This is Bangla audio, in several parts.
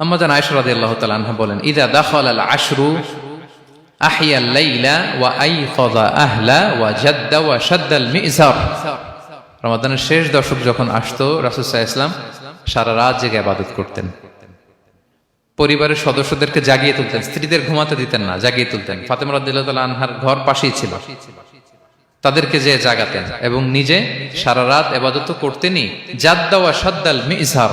আম্মা জান আয়সা রাদিয়াল্লাহু বলেন, ইদা দাখাল আল আশরু শেষ দশক যখন আসতো ইসলাম সারা রাত জেগে ইবাদত করতেন। পরিবারের সদস্যদেরকে জাগিয়ে তুলতেন, স্ত্রীদের ঘুমাতে দিতেন না, জাগিয়ে তুলতেন। ফাতেমা রাদিয়াল্লাহু তাআলা আনহার ঘর পাশেই ছিল। তাদেরকে যে জাগাতেন এবং নিজে সারা রাত এবাদত করতেনই, জাদ্দা ওয়া শাদ্দাল মিজহার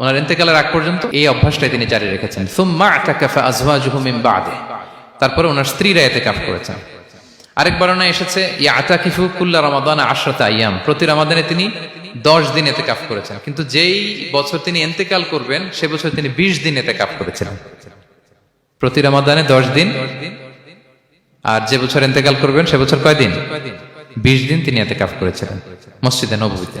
ওনার ইন্তেকালের আগ পর্যন্ত এই অভ্যাসটাই তিনি জারি রেখেছেন। মিন বাদে। তারপরে ওনার স্ত্রীরা এতেকাফ করেছেন। আরেক বর্ণনা এসেছে কুল্লা প্রতি রমাদানে তিনি দশ দিন এতেকাফ করেছেন। কিন্তু যেই বছর তিনি এন্তেকাল করবেন, সে বছর তিনি বিশ দিন এতেকাফ করেছিলেন। প্রতি রমাদানে দশ দিন। আর যে বছর এতেকাল করবেন, সে বছর কয়দিন বিশ দিন তিনি এতে কাফ করেছিলেন, মসজিদে নবীতে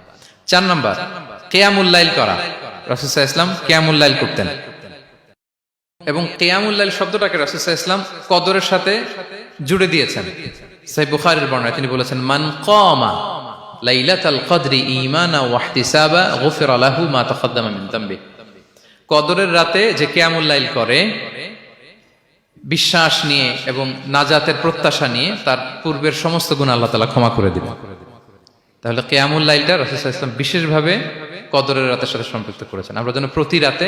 চার নাম্বার কেয়ামুল্লাইল করা। রাসুসাহ ইসলাম কেয়ামুল্লাইল করতেন। এবং কেয়ামুল্লাহ শব্দটাকে রাসুসাহ ইসলাম কদরের সাথে জুড়ে দিয়েছেন। সাই বুখারের বর্ণায় তিনি বলেছেন, মান কমা কদরের রাতে যে কেয়ামুল্লাইল করে, বিশ্বাস নিয়ে এবং নাজাতের প্রত্যাশা নিয়ে তার পূর্বের সমস্ত গুণ আল্লাহ তাআলা ক্ষমা করে দিবেন। তাহলে কেয়ামুল্লাইলটা রাসূল ইসলাম বিশেষভাবে কদরের রাতের সাথে সম্পৃক্ত করেছেন। আমরা যেন প্রতি রাতে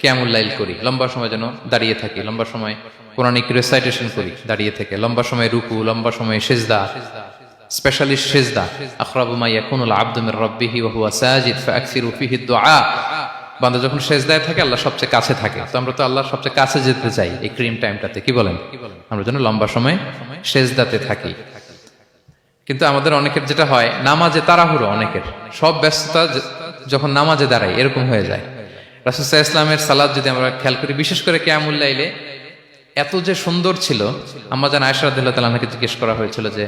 কেয়ামুল লাইল করি, লম্বা সময় যেন দাঁড়িয়ে থাকি, লম্বা সময় কোরআনিক রেসাইটেশন করি, দাঁড়িয়ে থেকে, লম্বা সময় রুকু, লম্বা সময় সেজদা স্পেশালিস্ট সেজদা যখন সেজদায় থাকে, আল্লাহ সবচেয়ে কাছে থাকে। আমরা তো আল্লাহর সবচেয়ে কাছে যেতে চাই এই ক্রিম টাইমটাতে, কি আমরা যেন লম্বা সময় সেজদাতে থাকি। কিন্তু আমাদের অনেকের যেটা হয়, নামাজে তাড়াহুড়ো অনেকের। সব ব্যস্ততা যখন নামাজে দাঁড়ায় এরকম হয়ে যায়। রাসুসাহ ইসলামের সালাদ যদি আমরা খেয়াল করি, বিশেষ করে ক্যামুল্লাইলে এত যে সুন্দর ছিল আমরা যেন আয়সা আদাল্লাহ তালাকে জিজ্ঞেস করা হয়েছিল যে